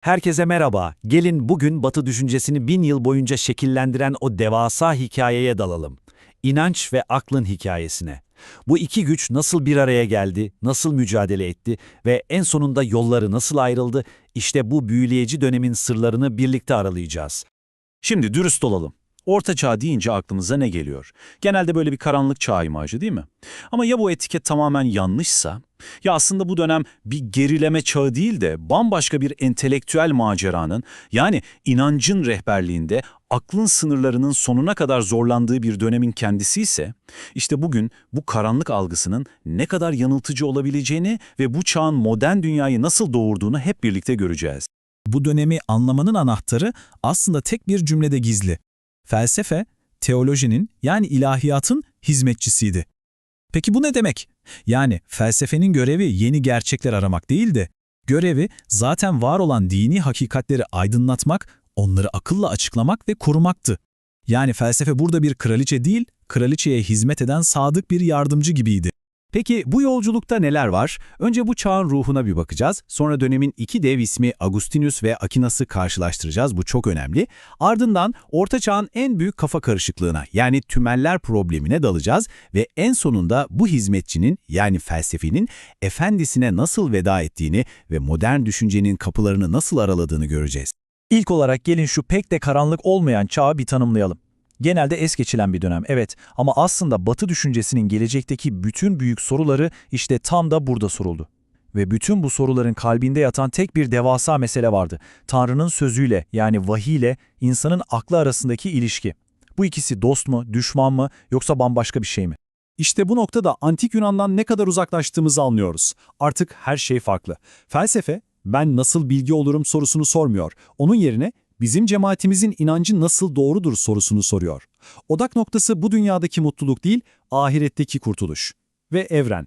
Herkese merhaba. Gelin bugün Batı düşüncesini bin yıl boyunca şekillendiren o devasa hikayeye dalalım. İnanç ve aklın hikayesine. Bu iki güç nasıl bir araya geldi, nasıl mücadele etti ve en sonunda yolları nasıl ayrıldı? İşte bu büyüleyici dönemin sırlarını birlikte aralayacağız. Şimdi dürüst olalım. Orta çağ deyince aklımıza ne geliyor? Genelde böyle bir karanlık çağ imajı değil mi? Ama ya bu etiket tamamen yanlışsa? Ya aslında bu dönem bir gerileme çağı değil de bambaşka bir entelektüel maceranın, yani inancın rehberliğinde aklın sınırlarının sonuna kadar zorlandığı bir dönemin kendisi ise, işte bugün bu karanlık algısının ne kadar yanıltıcı olabileceğini ve bu çağın modern dünyayı nasıl doğurduğunu hep birlikte göreceğiz. Bu dönemi anlamanın anahtarı aslında tek bir cümlede gizli. Felsefe, teolojinin yani ilahiyatın hizmetçisiydi. Peki bu ne demek? Yani felsefenin görevi yeni gerçekler aramak değil de, görevi zaten var olan dini hakikatleri aydınlatmak, onları akılla açıklamak ve korumaktı. Yani felsefe burada bir kraliçe değil, kraliçeye hizmet eden sadık bir yardımcı gibiydi. Peki bu yolculukta neler var? Önce bu çağın ruhuna bir bakacağız. Sonra dönemin iki dev ismi Agustinus ve Akinas'ı karşılaştıracağız. Bu çok önemli. Ardından Orta Çağ'ın en büyük kafa karışıklığına yani tümeller problemine dalacağız ve en sonunda bu hizmetçinin yani felsefenin efendisine nasıl veda ettiğini ve modern düşüncenin kapılarını nasıl araladığını göreceğiz. İlk olarak gelin şu pek de karanlık olmayan çağı bir tanımlayalım. Genelde es geçilen bir dönem, evet ama aslında Batı düşüncesinin gelecekteki bütün büyük soruları işte tam da burada soruldu. Ve bütün bu soruların kalbinde yatan tek bir devasa mesele vardı. Tanrı'nın sözüyle yani vahiy ile insanın aklı arasındaki ilişki. Bu ikisi dost mu, düşman mı yoksa bambaşka bir şey mi? İşte bu noktada antik Yunan'dan ne kadar uzaklaştığımızı anlıyoruz. Artık her şey farklı. Felsefe, ben nasıl bilgi olurum sorusunu sormuyor. Onun yerine bizim cemaatimizin inancı nasıl doğrudur sorusunu soruyor. Odak noktası bu dünyadaki mutluluk değil, ahiretteki kurtuluş. Ve evren.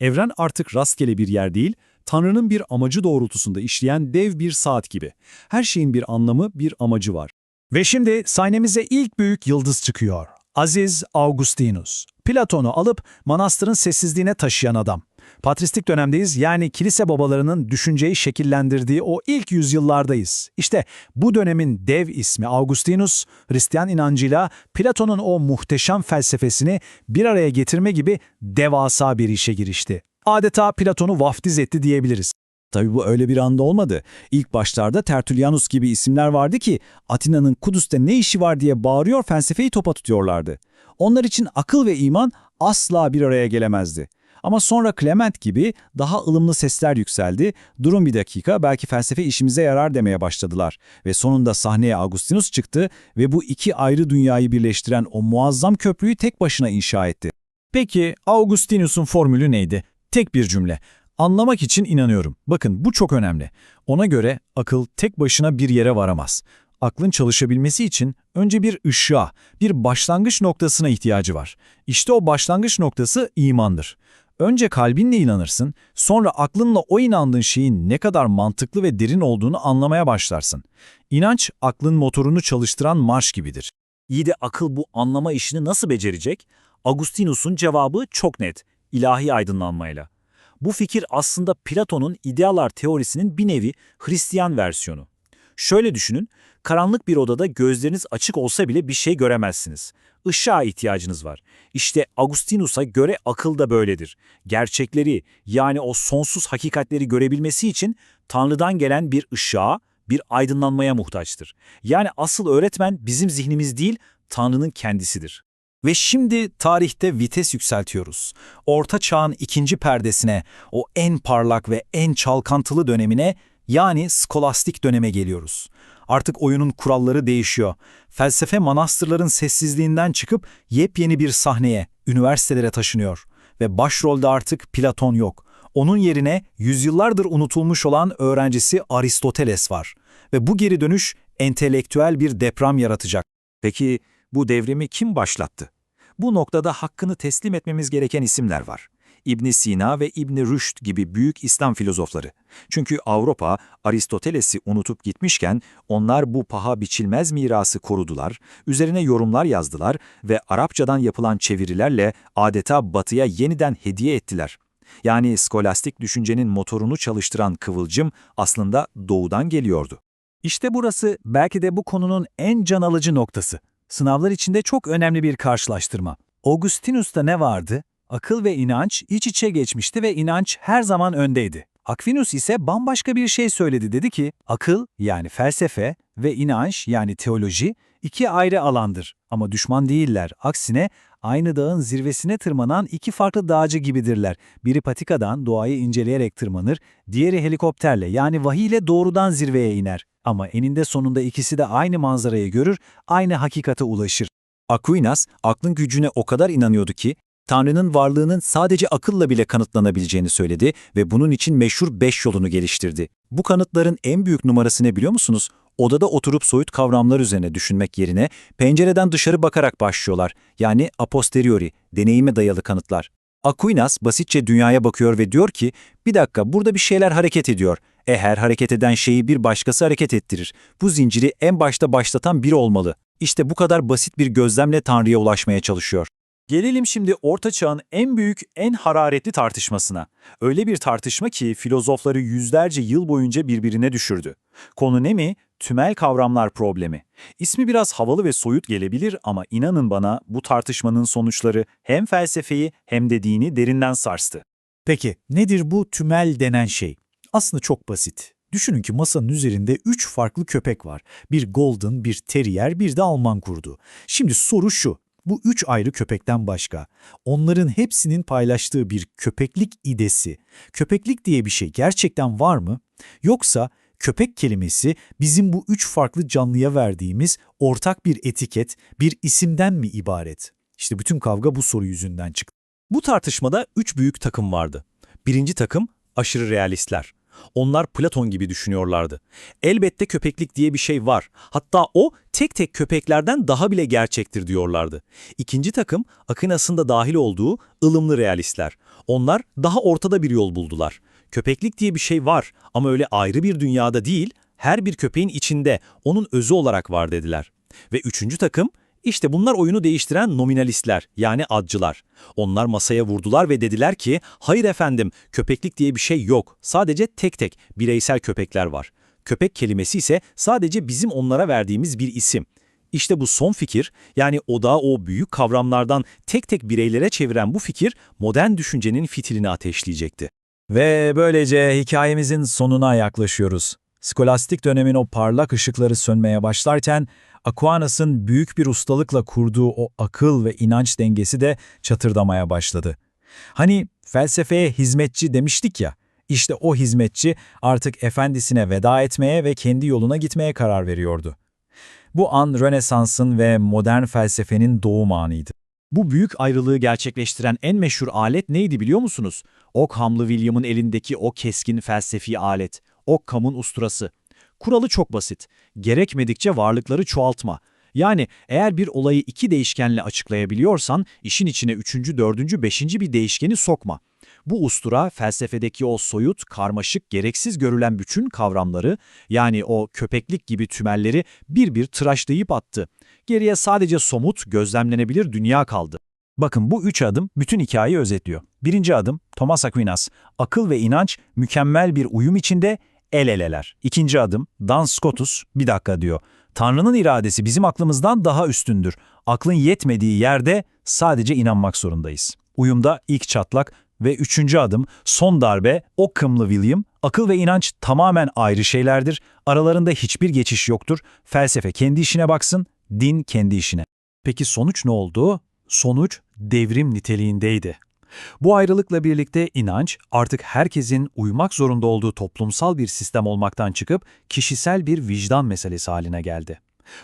Evren artık rastgele bir yer değil, Tanrı'nın bir amacı doğrultusunda işleyen dev bir saat gibi. Her şeyin bir anlamı, bir amacı var. Ve şimdi sahnemize ilk büyük yıldız çıkıyor. Aziz Augustinus. Platon'u alıp manastırın sessizliğine taşıyan adam. Patristik dönemdeyiz yani kilise babalarının düşünceyi şekillendirdiği o ilk yüzyıllardayız. İşte bu dönemin dev ismi Augustinus, Hristiyan inancıyla Platon'un o muhteşem felsefesini bir araya getirme gibi devasa bir işe girişti. Adeta Platon'u vaftiz etti diyebiliriz. Tabi bu öyle bir anda olmadı. İlk başlarda Tertullianus gibi isimler vardı ki Atina'nın Kudüs'te ne işi var diye bağırıyor felsefeyi topa tutuyorlardı. Onlar için akıl ve iman asla bir araya gelemezdi. Ama sonra Clement gibi daha ılımlı sesler yükseldi. Durun bir dakika belki felsefe işimize yarar demeye başladılar. Ve sonunda sahneye Augustinus çıktı ve bu iki ayrı dünyayı birleştiren o muazzam köprüyü tek başına inşa etti. Peki Augustinus'un formülü neydi? Tek bir cümle. Anlamak için inanıyorum. Bakın bu çok önemli. Ona göre akıl tek başına bir yere varamaz. Aklın çalışabilmesi için önce bir ışığa, bir başlangıç noktasına ihtiyacı var. İşte o başlangıç noktası imandır. Önce kalbinle inanırsın, sonra aklınla o inandığın şeyin ne kadar mantıklı ve derin olduğunu anlamaya başlarsın. İnanç, aklın motorunu çalıştıran marş gibidir. İyi de akıl bu anlama işini nasıl becerecek? Agustinus'un cevabı çok net, ilahi aydınlanmayla. Bu fikir aslında Platon'un idealar teorisinin bir nevi Hristiyan versiyonu. Şöyle düşünün, karanlık bir odada gözleriniz açık olsa bile bir şey göremezsiniz. Işığa ihtiyacınız var. İşte Agustinus'a göre akıl da böyledir. Gerçekleri yani o sonsuz hakikatleri görebilmesi için Tanrı'dan gelen bir ışığa, bir aydınlanmaya muhtaçtır. Yani asıl öğretmen bizim zihnimiz değil, Tanrı'nın kendisidir. Ve şimdi tarihte vites yükseltiyoruz. Orta Çağ'ın ikinci perdesine, o en parlak ve en çalkantılı dönemine yani skolastik döneme geliyoruz. Artık oyunun kuralları değişiyor. Felsefe manastırların sessizliğinden çıkıp yepyeni bir sahneye, üniversitelere taşınıyor. Ve başrolde artık Platon yok. Onun yerine yüzyıllardır unutulmuş olan öğrencisi Aristoteles var. Ve bu geri dönüş entelektüel bir deprem yaratacak. Peki bu devrimi kim başlattı? Bu noktada hakkını teslim etmemiz gereken isimler var. İbn Sina ve İbn Rüşd gibi büyük İslam filozofları. Çünkü Avrupa Aristoteles'i unutup gitmişken onlar bu paha biçilmez mirası korudular, üzerine yorumlar yazdılar ve Arapçadan yapılan çevirilerle adeta batıya yeniden hediye ettiler. Yani skolastik düşüncenin motorunu çalıştıran kıvılcım aslında doğudan geliyordu. İşte burası belki de bu konunun en can alıcı noktası. Sınavlar içinde çok önemli bir karşılaştırma. Augustinus'ta ne vardı? Akıl ve inanç iç içe geçmişti ve inanç her zaman öndeydi. Aquinas ise bambaşka bir şey söyledi. Dedi ki, akıl yani felsefe ve inanç yani teoloji iki ayrı alandır. Ama düşman değiller. Aksine aynı dağın zirvesine tırmanan iki farklı dağcı gibidirler. Biri patikadan doğayı inceleyerek tırmanır, diğeri helikopterle yani vahiy ile doğrudan zirveye iner. Ama eninde sonunda ikisi de aynı manzarayı görür, aynı hakikate ulaşır. Aquinas, aklın gücüne o kadar inanıyordu ki, Tanrı'nın varlığının sadece akılla bile kanıtlanabileceğini söyledi ve bunun için meşhur beş yolunu geliştirdi. Bu kanıtların en büyük numarası ne biliyor musunuz? Odada oturup soyut kavramlar üzerine düşünmek yerine pencereden dışarı bakarak başlıyorlar. Yani a posteriori, deneyime dayalı kanıtlar. Aquinas basitçe dünyaya bakıyor ve diyor ki, bir dakika burada bir şeyler hareket ediyor. E her hareket eden şeyi bir başkası hareket ettirir. Bu zinciri en başta başlatan biri olmalı. İşte bu kadar basit bir gözlemle Tanrı'ya ulaşmaya çalışıyor. Gelelim şimdi Orta Çağ'ın en büyük, en hararetli tartışmasına. Öyle bir tartışma ki filozofları yüzlerce yıl boyunca birbirine düşürdü. Konu ne mi? Tümel kavramlar problemi. İsmi biraz havalı ve soyut gelebilir ama inanın bana bu tartışmanın sonuçları hem felsefeyi hem de dini derinden sarstı. Peki nedir bu tümel denen şey? Aslında çok basit. Düşünün ki masanın üzerinde üç farklı köpek var. Bir golden, bir terrier, bir de Alman kurdu. Şimdi soru şu. Bu üç ayrı köpekten başka, onların hepsinin paylaştığı bir köpeklik idesi, köpeklik diye bir şey gerçekten var mı? Yoksa köpek kelimesi bizim bu üç farklı canlıya verdiğimiz ortak bir etiket, bir isimden mi ibaret? İşte bütün kavga bu soru yüzünden çıktı. Bu tartışmada üç büyük takım vardı. Birinci takım aşırı realistler. Onlar Platon gibi düşünüyorlardı. Elbette köpeklik diye bir şey var. Hatta o tek tek köpeklerden daha bile gerçektir diyorlardı. İkinci takım Aquinas'ın da dahil olduğu ılımlı realistler. Onlar daha ortada bir yol buldular. Köpeklik diye bir şey var ama öyle ayrı bir dünyada değil, her bir köpeğin içinde, onun özü olarak var dediler. Ve üçüncü takım işte bunlar oyunu değiştiren nominalistler yani adcılar. Onlar masaya vurdular ve dediler ki hayır efendim köpeklik diye bir şey yok. Sadece tek tek bireysel köpekler var. Köpek kelimesi ise sadece bizim onlara verdiğimiz bir isim. İşte bu son fikir yani odağı o büyük kavramlardan tek tek bireylere çeviren bu fikir modern düşüncenin fitilini ateşleyecekti. Ve böylece hikayemizin sonuna yaklaşıyoruz. Skolastik dönemin o parlak ışıkları sönmeye başlarken Aquinas'ın büyük bir ustalıkla kurduğu o akıl ve inanç dengesi de çatırdamaya başladı. Hani felsefeye hizmetçi demiştik ya, işte o hizmetçi artık efendisine veda etmeye ve kendi yoluna gitmeye karar veriyordu. Bu an Rönesans'ın ve modern felsefenin doğum anıydı. Bu büyük ayrılığı gerçekleştiren en meşhur alet neydi biliyor musunuz? Ockham'lı William'ın elindeki o keskin felsefi alet, Ockham'ın usturası. Kuralı çok basit. Gerekmedikçe varlıkları çoğaltma. Yani eğer bir olayı iki değişkenle açıklayabiliyorsan işin içine üçüncü, dördüncü, beşinci bir değişkeni sokma. Bu ustura felsefedeki o soyut, karmaşık, gereksiz görülen bütün kavramları yani o köpeklik gibi tümelleri bir bir tıraşlayıp attı. Geriye sadece somut, gözlemlenebilir dünya kaldı. Bakın bu üç adım bütün hikayeyi özetliyor. Birinci adım Thomas Aquinas. Akıl ve inanç mükemmel bir uyum içinde el eleler. İkinci adım Dan Scotus bir dakika diyor. Tanrı'nın iradesi bizim aklımızdan daha üstündür. Aklın yetmediği yerde sadece inanmak zorundayız. Uyumda ilk çatlak ve üçüncü adım son darbe Occam'lı William. Akıl ve inanç tamamen ayrı şeylerdir. Aralarında hiçbir geçiş yoktur. Felsefe kendi işine baksın, din kendi işine. Peki sonuç ne oldu? Sonuç devrim niteliğindeydi. Bu ayrılıkla birlikte inanç artık herkesin uymak zorunda olduğu toplumsal bir sistem olmaktan çıkıp kişisel bir vicdan meselesi haline geldi.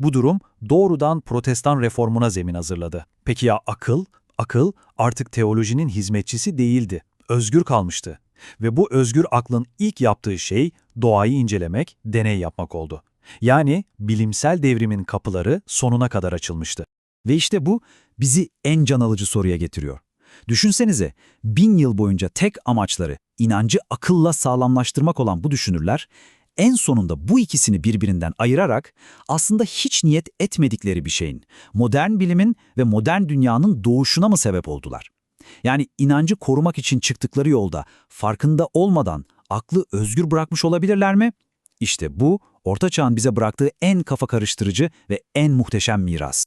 Bu durum doğrudan protestan reformuna zemin hazırladı. Peki ya akıl? Akıl artık teolojinin hizmetçisi değildi, özgür kalmıştı. Ve bu özgür aklın ilk yaptığı şey doğayı incelemek, deney yapmak oldu. Yani bilimsel devrimin kapıları sonuna kadar açılmıştı. Ve işte bu bizi en can alıcı soruya getiriyor. Düşünsenize, bin yıl boyunca tek amaçları inancı akılla sağlamlaştırmak olan bu düşünürler, en sonunda bu ikisini birbirinden ayırarak aslında hiç niyet etmedikleri bir şeyin, modern bilimin ve modern dünyanın doğuşuna mı sebep oldular? Yani inancı korumak için çıktıkları yolda farkında olmadan aklı özgür bırakmış olabilirler mi? İşte bu Orta Çağ'ın bize bıraktığı en kafa karıştırıcı ve en muhteşem miras.